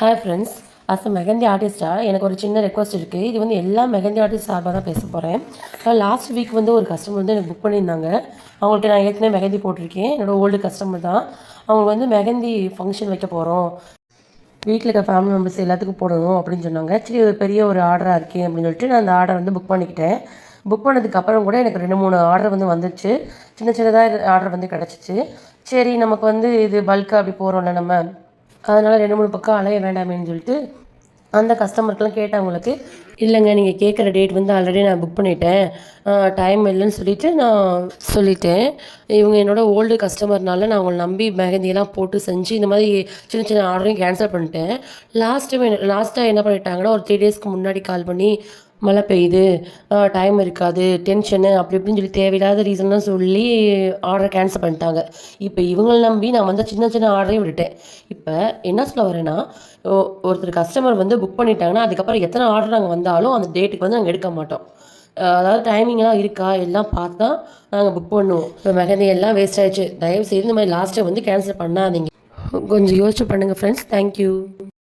Hi friends as a mehndi ஆர்டிஸ்ட்டாக எனக்கு ஒரு சின்ன ரெக்வஸ்ட் இருக்குது இது வந்து எல்லா மெஹந்தி ஆர்டிஸ்ட் சார்பாக தான் பேச போகிறேன் லாஸ்ட் வீக் வந்து ஒரு கஸ்டமர் வந்து எனக்கு புக் பண்ணியிருந்தாங்க. அவங்கள்ட்ட நான் ஏற்கனவே மெஹந்தி போட்டிருக்கேன். என்னோட ஓல்டு கஸ்டமர் தான். அவங்க வந்து மெஹந்தி ஃபங்க்ஷன் வைக்க போகிறோம் வீட்டில் இருக்க ஃபேமிலி மெம்பர்ஸ் எல்லாத்துக்கும் போடணும் அப்படின்னு சொன்னாங்க. சரி ஒரு பெரிய ஒரு ஆர்டராக இருக்கேன் அப்படின்னு சொல்லிட்டு நான் அந்த ஆர்டர் வந்து புக் பண்ணிக்கிட்டேன். புக் பண்ணதுக்கப்புறம் கூட எனக்கு ரெண்டு மூணு ஆர்டர் வந்து வந்துச்சு. சின்ன சின்னதாக ஆர்டர் வந்து கிடச்சிச்சு. சரி நமக்கு வந்து இது பல்காக அப்படி போகிறோம்ல நம்ம. அதனால் ரெண்டு மூணு பக்கம் அலைய வேண்டாமேன்னு சொல்லிட்டு அந்த கஸ்டமருக்கெலாம் கேட்டவங்களுக்கு இல்லைங்க நீங்கள் கேட்குற டேட் வந்து ஆல்ரெடி நான் புக் பண்ணிட்டேன். டைம் இல்லைன்னு சொல்லிவிட்டு நான் சொல்லிட்டேன். இவங்க என்னோட ஓல்டு கஸ்டமர்னால நான் அவங்களை நம்பி மெஹந்தியெல்லாம் போட்டு செஞ்சு இந்த மாதிரி சின்ன சின்ன ஆர்டரையும் கேன்சல் பண்ணிட்டேன். லாஸ்ட்டு லாஸ்ட்டாக என்ன பண்ணிட்டாங்கன்னா ஒரு த்ரீ டேஸ்க்கு முன்னாடி கால் பண்ணி மழை பெய்யுது டைம் இருக்காது டென்ஷனு அப்படி இப்படின்னு சொல்லி தேவையில்லாத ரீசன்லாம் சொல்லி ஆர்டரை கேன்சல் பண்ணிட்டாங்க. இப்போ இவங்களை நம்பி நான் வந்து சின்ன சின்ன ஆர்டரையும் விட்டுட்டேன். இப்போ என்ன சொல்ல வரேன்னா ஒருத்தர் கஸ்டமர் வந்து புக் பண்ணிட்டாங்கன்னா அதுக்கப்புறம் எத்தனை ஆர்டர் நாங்கள் வந்தாலும் அந்த டேட்டுக்கு வந்து நாங்கள் எடுக்க மாட்டோம். அதாவது டைமிங்லாம் இருக்கா எல்லாம் பார்த்து தான் நாங்கள் புக் பண்ணுவோம். இப்போ மெகந்தி எல்லாம் வேஸ்ட் ஆயிடுச்சு. தயவு செய்து இந்த மாதிரி லாஸ்ட்டை வந்து கேன்சல் பண்ணாதீங்க. கொஞ்சம் யோசிச்சு பண்ணுங்கள் ஃப்ரெண்ட்ஸ் தேங்க்யூ